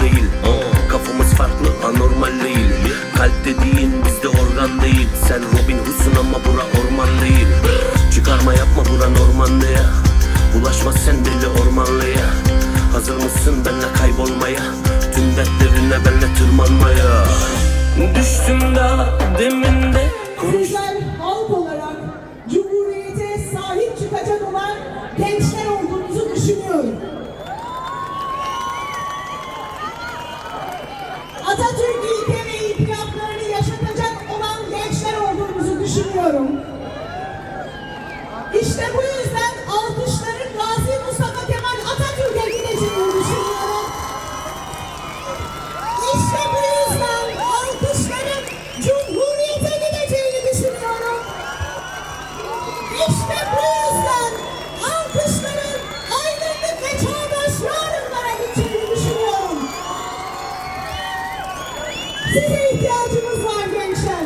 değil. Kafamız farklı anormal değil. Kalp dediğin bizde organ değil. Sen Robin Hood'sun ama bura orman değil. Çıkarma yapma bura ormanlıya Bulaşma sen deli ormanlıya Hazır mısın benle kaybolmaya? Tüm dertlerine benle tırmanmaya. Düştüm daha deminde Güzel halk olarak Cumhuriyete sahip çıkacak olan gençler olduğunuzu düşünüyorum. Atatürk ilke ve inkılaplarını yaşatacak olan gençler olduğumuzu düşünüyorum. Size ihtiyacımız var gençler.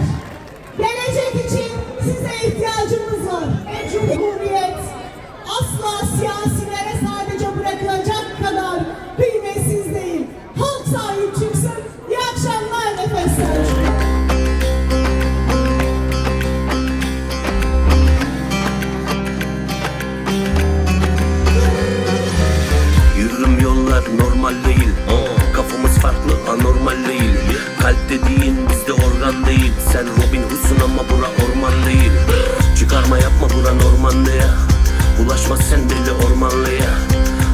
Gelecek için size ihtiyacımız var. Cumhuriyet asla siyasilere sadece bırakılacak kadar kıymetsiz değil. Halk sahip çıksın. İyi akşamlar nefesler. Yürürüm yollar normal değil bizde organ değil Sen Robin Hood'sun ama bura orman değil. Çıkarma yapma bura normal ya Bulaşma sen deli ormanlıya.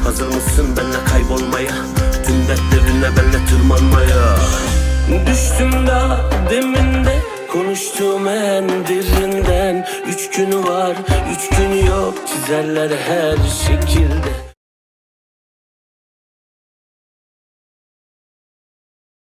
Hazır mısın benle kaybolmaya? Tüm dertlerine benle tırmanmaya. Düştüm da deminde Konuştuğum en derinden. Üç günü var, üç günü yok Çizerler her şekilde